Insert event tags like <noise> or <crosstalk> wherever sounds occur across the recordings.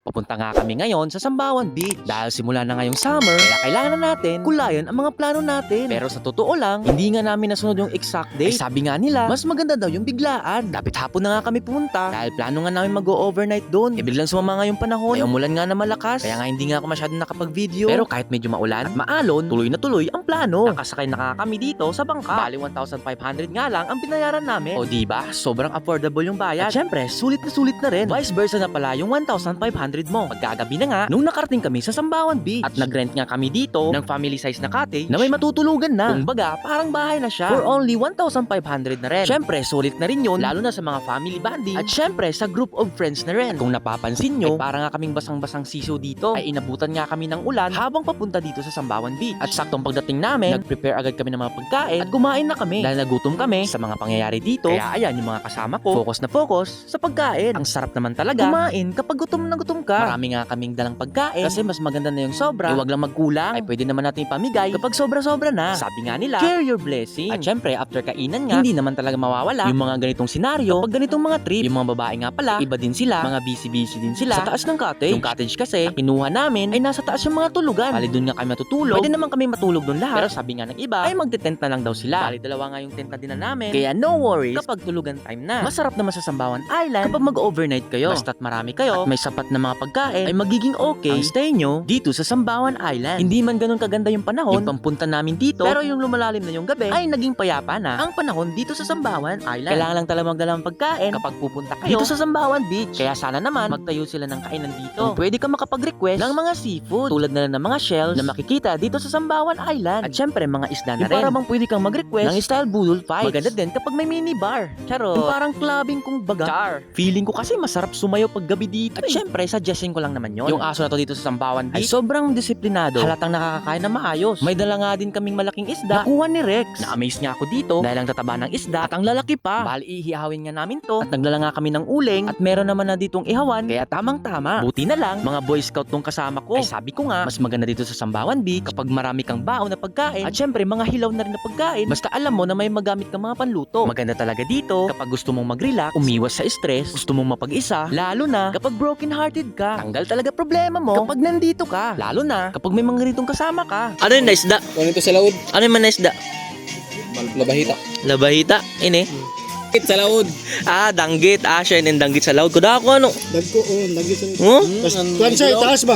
Papunta nga kami ngayon sa Sambawan Beach. Dahil simula na ngayong summer, kaya kailangan na natin kulayan ang mga plano natin. Pero sa totoo lang, hindi nga namin nasunod yung exact day. Ay sabi nga nila, mas maganda daw yung biglaan. Dapat hapon na nga kami pumunta. Dahil plano nga namin mag-overnight doon. E biglang sumama nga yung panahon. Ay umulan nga na malakas. Kaya nga hindi nga ako masyadong nakapag-video. Pero kahit medyo maulan at maalon, tuloy na tuloy ang plano. Nakasakay na nga kami dito sa bangka. Bali 1,500 nga lang ang binayaran namin. O diba, sobrang affordable yung bayad. At syempre, sulit na sulit na rin. Vice versa na pala yung 1,500 mo. Pagkagabi na nga, nung nakarating kami sa Sambawan Beach. At nag-rent nga kami dito ng family size na cottage na may matutulugan na. Kumbaga, parang bahay na siya. For only 1,500 na rin. Syempre, sulit na rin yun, lalo na sa mga family bonding. At syempre, sa group of friends na rin. Kung napapansin nyo, ay para nga kaming basang-basang siso dito. Ay inabutan nga kami ng ulan habang papunta dito sa Sambawan Beach. At saktong pagdating namin, nag-prepare agad kami ng mga pagkain at kumain na kami. Dahil nagutom kami sa mga pangyayari dito. Kaya ayan, yung mga kasama ko, focus na focus sa pagkain. Ang sarap naman talaga kumain kapag gutom na gutom ka. Marami nga kaming dalang pagkain kasi mas maganda na yung sobra. Eh, wag lang magkulang. Ay pwede naman natin ipamigay kapag sobra-sobra na. Sabi nga nila, share your blessing. At syempre, after kainan nga, hindi naman talaga mawawala yung mga ganitong senaryo kapag ganitong mga trip. Yung mga babae nga pala, iba din sila, mga busy-busy din sila sa taas ng cottage. Yung cottage kasi, na kinuha namin ay nasa taas yung mga tulugan. Bali doon nga kami matutulog. Pwede naman kami matulog doon lahat. Pero sabi nga ng iba, ay magte-tent na lang daw sila. Bali dalawa nga yung tent na din na namin. Kaya no worries kapag tulugan time na. Masarap naman sa Sambawan Island kapag mag-overnight kayo. Basta't marami kayo at may sapat na mga pagkain ay magiging okay ang stay nyo dito sa Sambawan Island. Hindi man ganun kaganda yung panahon, yung pampunta namin dito, pero yung lumalalim na yung gabi ay naging payapa na ang panahon dito sa Sambawan Island. Kailangan lang talaga magdala ng pagkain kapag pupunta kayo dito sa Sambawan Beach. Kaya sana naman magtayo sila ng kainan dito. Kung pwede ka makapag-request ng mga seafood tulad na lang ng mga shells na makikita dito sa Sambawan Island. At syempre mga isda na Yung rin. para bang pwede kang mag-request ng style budol fights. Maganda din kapag may mini bar. Charo. Yung parang clubbing kung baga. Char. Feeling ko kasi masarap sumayo pag gabi dito. At syempre, suggestion ko lang naman yon. Yung aso na to dito sa Sambawan Beach ay sobrang disiplinado. Halatang nakakakain na maayos. May dala nga din kaming malaking isda. Nakuha ni Rex. Na-amaze nga ako dito dahil ang tataba ng isda at ang lalaki pa. Bali, ihihawin nga namin to. At nagdala nga kami ng uling at meron naman na ditong ihawan. Kaya tamang-tama. Buti na lang, mga boy scout tong kasama ko. Ay sabi ko nga, mas maganda dito sa Sambawan Beach kapag marami kang baon na pagkain. At syempre, mga hilaw na rin na pagkain. Basta alam mo na may magamit kang mga panluto. Maganda talaga dito kapag gusto mong mag-relax, umiwas sa stress, gusto mong mapag-isa, lalo na kapag broken ka. Tanggal talaga problema mo kapag nandito ka. Lalo na kapag may mga ganitong kasama ka. Ano yung naisda? Kung ito sa laod, Ano yung naisda? labahita. Labahita? Ini? Kit sa laod. Ah, danggit. Ah, siya yung danggit sa laod. Kuda ako ano? Dagko, oh, nagisan. Huh? Kuan siya, taas ba?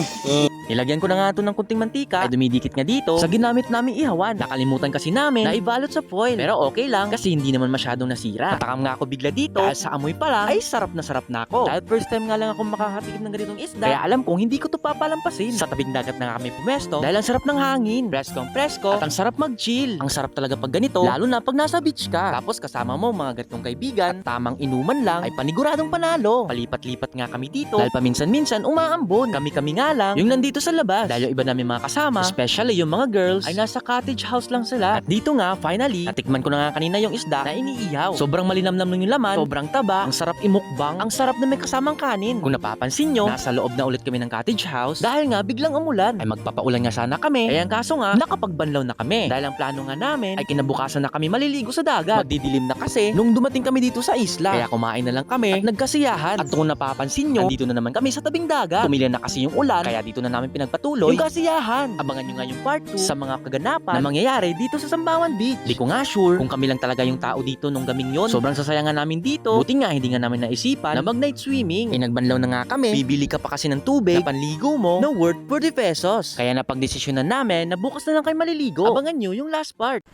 Nilagyan ko na nga ito ng kunting mantika ay dumidikit nga dito sa ginamit naming ihawan. Nakalimutan kasi namin na ibalot sa foil. Pero okay lang kasi hindi naman masyadong nasira. Natakam nga ako bigla dito dahil sa amoy pala ay sarap na sarap na ako. Dahil first time nga lang ako makakatikim ng ganitong isda. Kaya alam kong hindi ko to papalampasin. Sa tabing dagat na nga kami pumesto dahil ang sarap ng hangin. Preskong presko at ang sarap mag-chill. Ang sarap talaga pag ganito lalo na pag nasa beach ka. Tapos kasama mo mga ganitong kaibigan at tamang inuman lang ay paniguradong panalo. Palipat-lipat nga kami dito dahil paminsan-minsan umaambon. Kami-kami nga lang yung nandito sa labas. Dahil yung iba namin mga kasama, especially yung mga girls, ay nasa cottage house lang sila. At dito nga, finally, natikman ko na nga kanina yung isda na iniihaw. Sobrang malinamnam lang yung laman, sobrang taba, ang sarap imukbang, ang sarap na may kasamang kanin. Kung napapansin nyo, nasa loob na ulit kami ng cottage house dahil nga biglang umulan. Ay magpapaulan nga sana kami. Ay ang kaso nga, nakapagbanlaw na kami. Dahil ang plano nga namin ay kinabukasan na kami maliligo sa dagat. Magdidilim na kasi nung dumating kami dito sa isla. Kaya kumain na lang kami at nagkasiyahan. At kung napapansin nyo, dito na naman kami sa tabing dagat. Tumila na kasi yung ulan, kaya dito na namin pinagpatuloy yung kasiyahan. Abangan nyo nga yung part 2 sa mga kaganapan na mangyayari dito sa Sambawan Beach. Di ko nga sure kung kami lang talaga yung tao dito nung gaming yon. Sobrang sasayangan namin dito. Buti nga hindi nga namin naisipan na mag night swimming. Eh nagbanlaw na nga kami. Bibili ka pa kasi ng tubig na panligo mo na worth 40 pesos. Kaya napagdesisyonan namin na bukas na lang kayo maliligo. Abangan nyo yung last part.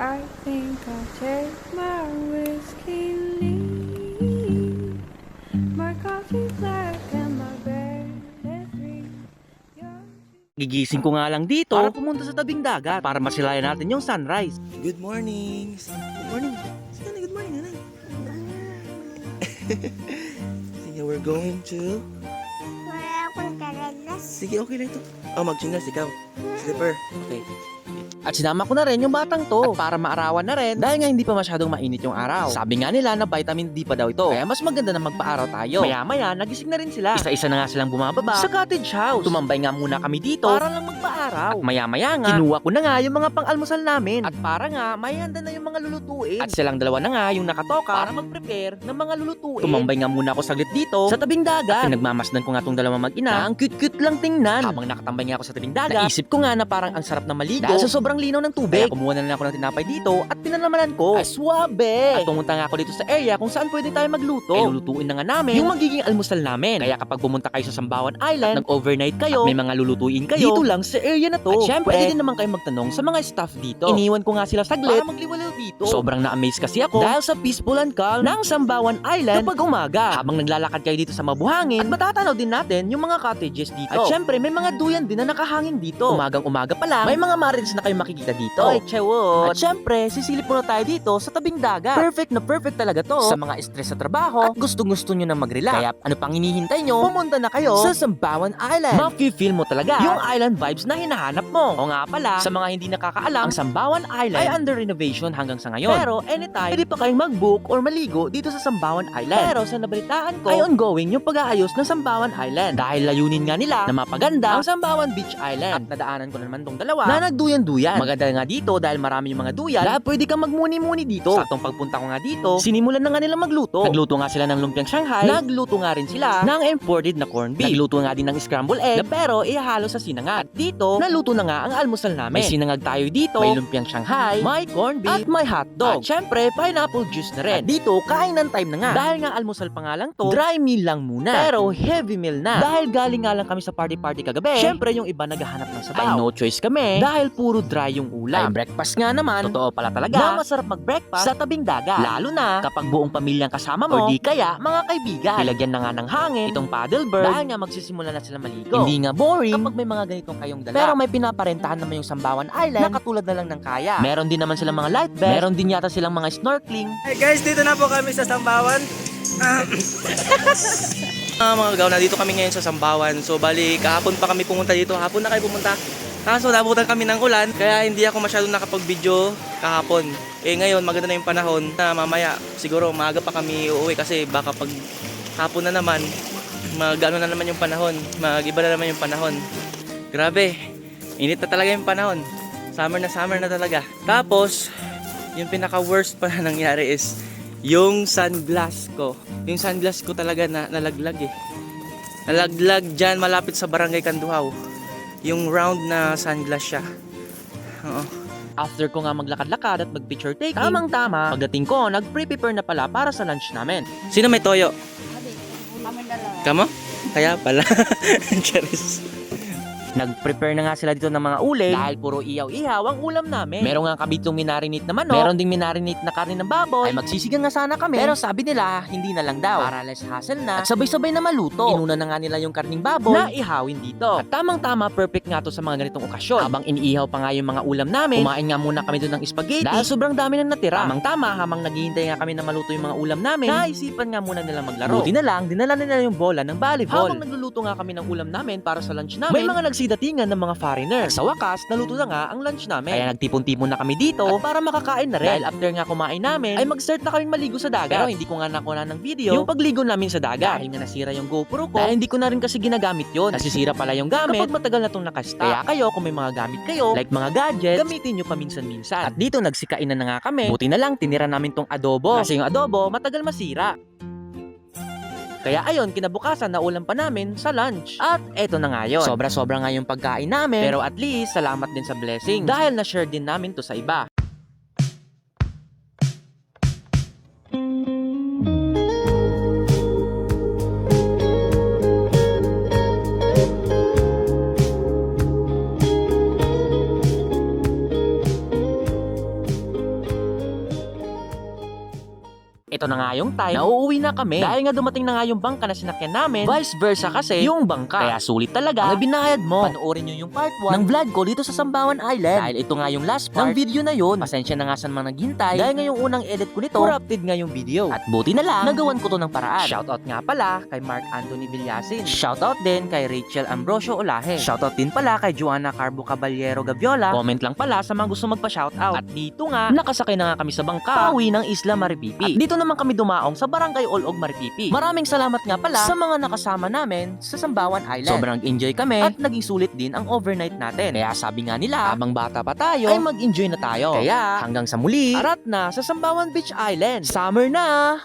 I think I'll take my whiskey leave. Gigising ko nga lang dito para pumunta sa tabing dagat para masilayan natin yung sunrise. Good morning. Good morning. Sige na, good morning, nanay. <laughs> Sige, we're going to... Wala akong karanas. Sige, okay lang ito. Oh, mag-chinas ikaw. Slipper. Okay. At sinama ko na rin yung batang to. At para maarawan na rin, dahil nga hindi pa masyadong mainit yung araw. Sabi nga nila na vitamin D pa daw ito. Kaya mas maganda na magpaaraw tayo. Maya-maya, nagising na rin sila. Isa-isa na nga silang bumababa sa cottage house. Tumambay nga muna kami dito para lang magpaaraw. At maya-maya nga, kinuha ko na nga yung mga pang-almusal namin. At para nga, may handa na yung mga lulutuin. At silang dalawa na nga yung nakatoka para mag-prepare ng mga lulutuin. Tumambay nga muna ako saglit dito sa tabing dagat. At pinagmamasdan ko nga tong dalawang mag-ina na ang cute-cute lang tingnan. Habang nakatambay nga ako sa tabing dagat, naisip ko nga na parang ang sarap na maligo dahil sa sobrang linaw ng tubig. Kaya kumuha na lang ako ng tinapay dito at pinanamanan ko. Ay, swabe! At pumunta nga ako dito sa area kung saan pwede tayo magluto. Ay, lulutuin na nga namin yung magiging almusal namin. Kaya kapag pumunta kayo sa Sambawan Island, nag-overnight kayo, may mga lulutuin kayo, dito lang sa area na to. At syempre, pwede din naman kayo magtanong sa mga staff dito. Iniwan ko nga sila saglit para magliwalaw dito. Sobrang na-amaze kasi ako dahil sa peaceful and calm ng Sambawan Island kapag umaga. Habang naglalakad kayo dito sa mabuhangin, at matatanaw din natin yung mga cottages dito. At syempre, may mga duyan din na nakahangin dito. Umagang umaga pa lang, may mga marins na kayo makikita dito. Oy, chewot! At syempre, sisilip muna tayo dito sa tabing dagat. Perfect na perfect talaga to sa mga stress sa trabaho at gustong-gusto nyo na mag-relax. Kaya ano pang hinihintay nyo, pumunta na kayo sa Sambawan Island. Mafe-feel mo talaga yung island vibes na hinahanap mo. O nga pala, sa mga hindi nakakaalam, ang Sambawan Island ay under renovation hanggang sa ngayon. Pero anytime, pwede pa kayong mag-book or maligo dito sa Sambawan Island. Pero sa nabalitaan ko, ay ongoing yung pag-aayos ng Sambawan Island. Dahil layunin nga nila na mapaganda ang Sambawan Beach Island. At nadaanan ko na naman tong dalawa na nagduyan-duyan. Maganda nga dito dahil marami yung mga duyan. Kaya pwede kang magmuni-muni dito. Sa atong pagpunta ko nga dito, sinimulan na nga nila magluto. Nagluto nga sila ng lumpiang Shanghai. Nagluto nga rin sila ng imported na corned beef. Nagluto nga din ng scramble egg na pero ihalo sa sinangag. At dito, naluto na nga ang almusal namin. May sinangag tayo dito, may lumpiang Shanghai, may corned beef, at may hotdog. At syempre, pineapple juice na rin. At dito, kain ng time na nga. Dahil nga almusal pa nga lang to, dry meal lang muna. Pero heavy meal na. Dahil galing nga lang kami sa party-party kagabi, syempre yung iba naghahanap ng sabaw. Ay no choice kami. Dahil puro dry yung ulam. Ay breakfast nga naman. Totoo pala talaga. Na masarap mag-breakfast sa tabing dagat. Lalo na kapag buong pamilyang kasama mo. O di kaya mga kaibigan. Ilagyan na nga ng hangin itong paddleboard. Dahil nga magsisimula na sila maligo. Hindi nga boring kapag may mga ganitong kayong dala. Pero may pinaparentahan naman yung Sambawan Island na katulad na lang ng kaya. Meron din naman silang mga light vest. Meron din yata silang mga snorkeling. Hey guys, dito na po kami sa Sambawan. <coughs> Ah, mga gaw, dito kami ngayon sa Sambawan. So, bali, kahapon pa kami pumunta dito. Hapon na kayo pumunta. Kaso, nabutan kami ng ulan, kaya hindi ako masyadong nakapag-video kahapon. Eh, ngayon, maganda na yung panahon na mamaya, siguro, maaga pa kami uuwi kasi baka pag hapon na naman, mag-ano na naman yung panahon. Mag-iba na naman yung panahon. Grabe, init na talaga yung panahon. Summer na summer na talaga. Tapos, yung pinaka-worst pa <laughs> na nangyari is, yung sunglass ko. Yung sunglass ko talaga na nalaglag eh. Nalaglag dyan malapit sa barangay Kanduhaw. Yung round na sunglass siya. Oo. After ko nga maglakad-lakad at mag-picture taking, tamang-tama, pagdating ko, nag-prepare na pala para sa lunch namin. Sino may toyo? Kami dalawa. Kamo? Kaya pala. <laughs> Charis. Nag-prepare na nga sila dito ng mga uling dahil puro iyaw-ihaw ang ulam namin. Meron nga kabitong minarinate na manok, meron ding minarinate na karne ng baboy. Ay magsisigan nga sana kami. Pero sabi nila, hindi na lang daw. Para less hassle na. At sabay-sabay na maluto. Inuna na nga nila yung karning baboy na ihawin dito. At tamang-tama, perfect nga to sa mga ganitong okasyon. Habang iniihaw pa nga yung mga ulam namin, kumain nga muna kami doon ng spaghetti. Dahil sobrang dami na natira. Tamang-tama, habang naghihintay nga kami na maluto yung mga ulam namin, naisipan nga muna nila maglaro. Buti na lang, dinala nila yung bola ng volleyball. Habang nagluluto nga kami ng ulam namin para sa lunch namin, may mga nagsidatingan ng mga foreigners. At sa wakas, naluto na nga ang lunch namin. Kaya nagtipon-tipon na kami dito at para makakain na rin. Dahil after nga kumain namin, ay mag-start na kaming maligo sa dagat. Pero hindi ko nga nakuha ng video yung pagligo namin sa dagat. Dahil nga nasira yung GoPro ko, dahil hindi ko na rin kasi ginagamit yon. Nasisira pala yung gamit kapag matagal na itong nakasta. Kaya kayo, kung may mga gamit kayo, like mga gadgets, gamitin nyo paminsan-minsan. At dito nagsikain na, na nga kami. Buti na lang, tinira namin tong adobo. Kasi yung adobo, matagal masira. Kaya ayon, kinabukasan naulam pa namin sa lunch. At eto na nga yun. Sobra-sobra nga yung pagkain namin. Pero at least, salamat din sa blessing. Dahil na-share din namin to sa iba. Ito na nga yung time na uuwi na kami. Dahil nga dumating na nga yung bangka na sinakyan namin, vice versa kasi yung bangka. Kaya sulit talaga ang binayad mo. Panoorin nyo yung part 1 ng vlog ko dito sa Sambawan Island. Dahil ito nga yung last part ng video na yun. Pasensya na nga sa mga naghintay. Dahil nga yung unang edit ko nito, corrupted nga yung video. At buti na lang, nagawan ko to ng paraan. Shoutout nga pala kay Mark Anthony Villasin. Shoutout din kay Rachel Ambrosio Olahe. Shoutout din pala kay Joanna Carbo Caballero Gaviola. Comment lang pala sa mga gusto magpa-shoutout. At dito nga, nakasakay na nga kami sa bangka, pauwi ng Isla Maripipi. At dito naman kami dumaong sa Barangay Olog Maripipi. Maraming salamat nga pala sa mga nakasama namin sa Sambawan Island. Sobrang enjoy kami at naging sulit din ang overnight natin. Kaya sabi nga nila, habang bata pa tayo, ay mag-enjoy na tayo. Kaya hanggang sa muli, arat na sa Sambawan Beach Island. Summer na!